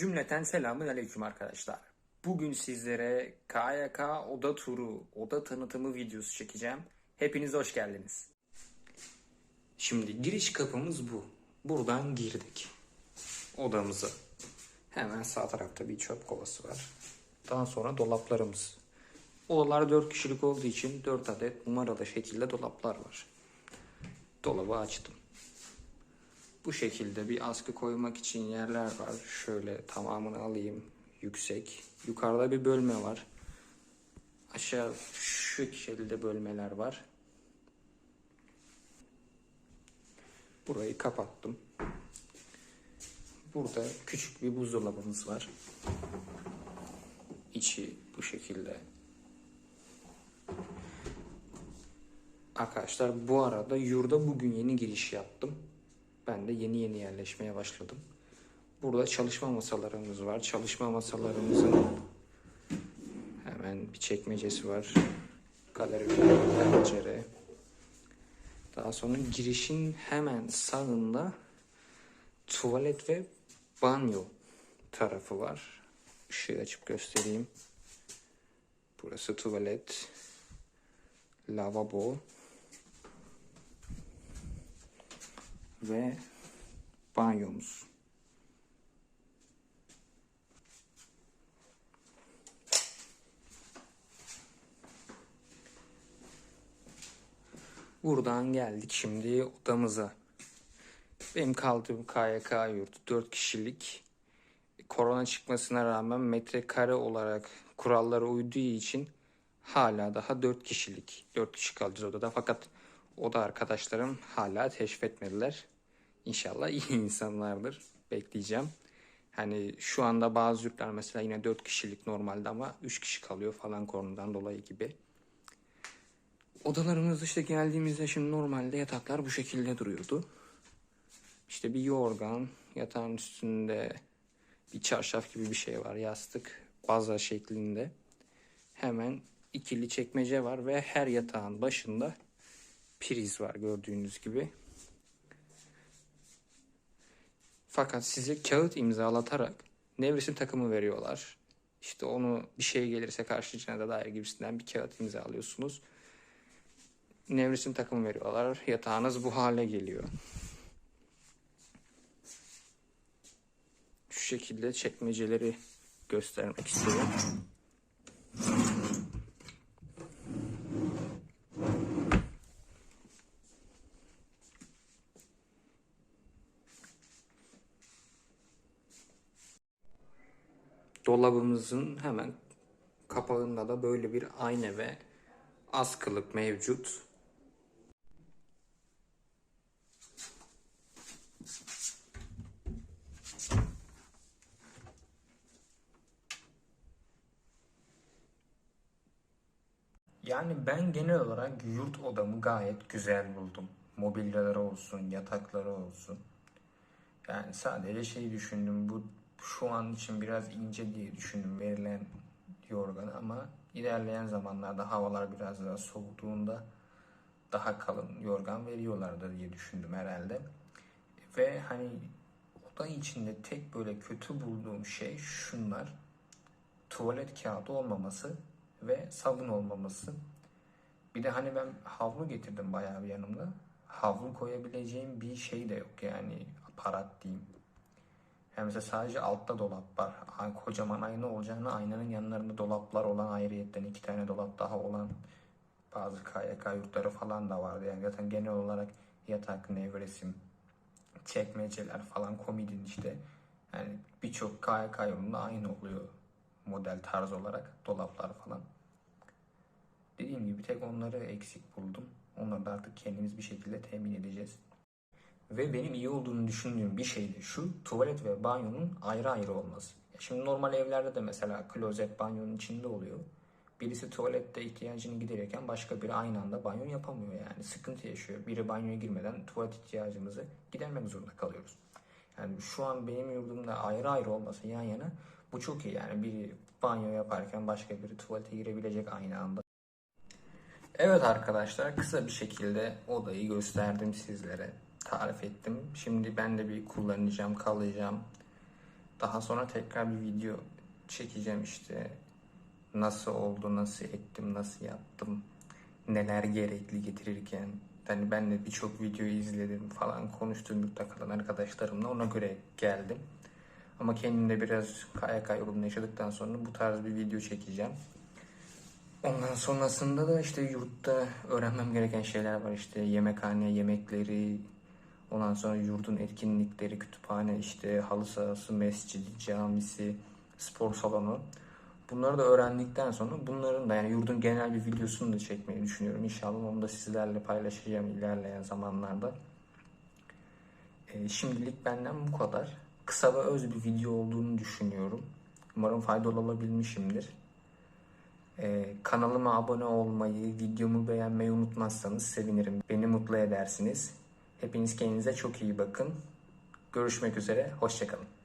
Cümleten selamun aleyküm arkadaşlar. Bugün sizlere KYK oda turu, oda tanıtımı videosu çekeceğim. Hepiniz hoş geldiniz. Şimdi giriş kapımız bu. Buradan girdik. Odamıza. Hemen sağ tarafta bir çöp kovası var. Daha sonra dolaplarımız. Odalar 4 kişilik olduğu için 4 adet numaralı şekilde dolaplar var. Dolabı açtım. Bu şekilde bir askı koymak için yerler var. Şöyle tamamını alayım. Yüksek. Yukarıda bir bölme var. Aşağı şu şekilde bölmeler var. Burayı kapattım. Burada küçük bir buzdolabımız var. İçi bu şekilde. Arkadaşlar bu arada yurda bugün yeni giriş yaptım. Ben de yeni yeni yerleşmeye başladım. Burada çalışma masalarımız var. Çalışma masalarımızın hemen bir çekmecesi var. Kalorifer, pencere. Daha sonra girişin hemen sağında tuvalet ve banyo tarafı var. Işığı açıp göstereyim. Burası tuvalet, lavabo ve banyomuz. Buradan geldik şimdi odamıza. Benim kaldığım KYK yurdu 4 kişilik. Korona çıkmasına rağmen metrekare olarak kurallara uyduğu için hala daha 4 kişilik. 4 kişi kalacağız odada fakat oda arkadaşlarım hala teşrif etmediler. İnşallah iyi insanlardır. Bekleyeceğim. Hani şu anda bazı yurtlar mesela yine 4 kişilik normalde ama 3 kişi kalıyor falan koronadan dolayı gibi. Odalarımızda işte geldiğimizde şimdi normalde yataklar bu şekilde duruyordu. İşte bir yorgan, yatağın üstünde bir çarşaf gibi bir şey var, yastık, baza şeklinde. Hemen ikili çekmece var ve her yatağın başında priz var gördüğünüz gibi. Fakat size kağıt imzalatarak nevresim takımı veriyorlar. İşte onu bir şey gelirse karşılayacağına dair gibisinden bir kağıt imzalıyorsunuz. Nevresim takımı veriyorlar. Yatağınız bu hale geliyor. Şu şekilde çekmeceleri göstermek istiyorum. Dolabımızın hemen kapağında da böyle bir ayna ve askılık mevcut. Yani ben genel olarak yurt odamı gayet güzel buldum. Mobilyaları olsun, yatakları olsun. Yani sadece şey düşündüm bu şu an için biraz ince diye düşündüm verilen yorgan ama ilerleyen zamanlarda havalar biraz daha soğuduğunda daha kalın yorgan veriyorlardır diye düşündüm herhalde. Ve hani oda içinde tek böyle kötü bulduğum şey şunlar. Tuvalet kağıdı olmaması ve sabun olmaması. Bir de hani ben havlu getirdim bayağı bir yanımda. Havlu koyabileceğim bir şey de yok yani aparat diyeyim. Yani mesela sadece altta dolap var. Kocaman ayna olacağını aynanın yanlarında dolaplar olan ayrıyetten iki tane dolap daha olan bazı KYK yurtları falan da vardı. Yani zaten genel olarak yatak, nevresim, çekmeceler falan komodin işte. Yani birçok KYK yolunda aynı oluyor model tarz olarak dolaplar falan. Dediğim gibi tek onları eksik buldum. Onları da artık kendimiz bir şekilde temin edeceğiz. Ve benim iyi olduğunu düşündüğüm bir şey de şu tuvalet ve banyonun ayrı ayrı olması. Şimdi normal evlerde de mesela klozet banyonun içinde oluyor. Birisi tuvalette ihtiyacını giderirken başka biri aynı anda banyo yapamıyor yani. Sıkıntı yaşıyor. Biri banyoya girmeden tuvalet ihtiyacımızı gidermek zorunda kalıyoruz. Yani şu an benim yurdumda ayrı ayrı olması yan yana bu çok iyi yani. Biri banyo yaparken başka biri tuvalete girebilecek aynı anda. Evet arkadaşlar kısa bir şekilde odayı gösterdim sizlere. Tarif ettim. Şimdi ben de bir kullanacağım, kalacağım. Daha sonra tekrar bir video çekeceğim işte. Nasıl oldu, nasıl ettim, nasıl yaptım, neler gerekli getirirken. Hani ben de birçok videoyu izledim falan konuştum yurtta kalan arkadaşlarımla ona göre geldim. Ama kendimde biraz KYK yolunu yaşadıktan sonra bu tarz bir video çekeceğim. Ondan sonrasında da işte yurtta öğrenmem gereken şeyler var işte yemekhane yemekleri, ondan sonra yurdun etkinlikleri, kütüphane işte halı sahası, mescidi, camisi, spor salonu. Bunları da öğrendikten sonra bunların da yani yurdun genel bir videosunu da çekmeyi düşünüyorum. İnşallah onu da sizlerle paylaşacağım ilerleyen zamanlarda. Ee, şimdilik benden bu kadar. Kısa ve öz bir video olduğunu düşünüyorum. Umarım faydalı olabilmişimdir. Ee, kanalıma abone olmayı, videomu beğenmeyi unutmazsanız sevinirim. Beni mutlu edersiniz. Hepiniz kendinize çok iyi bakın. Görüşmek üzere, hoşçakalın.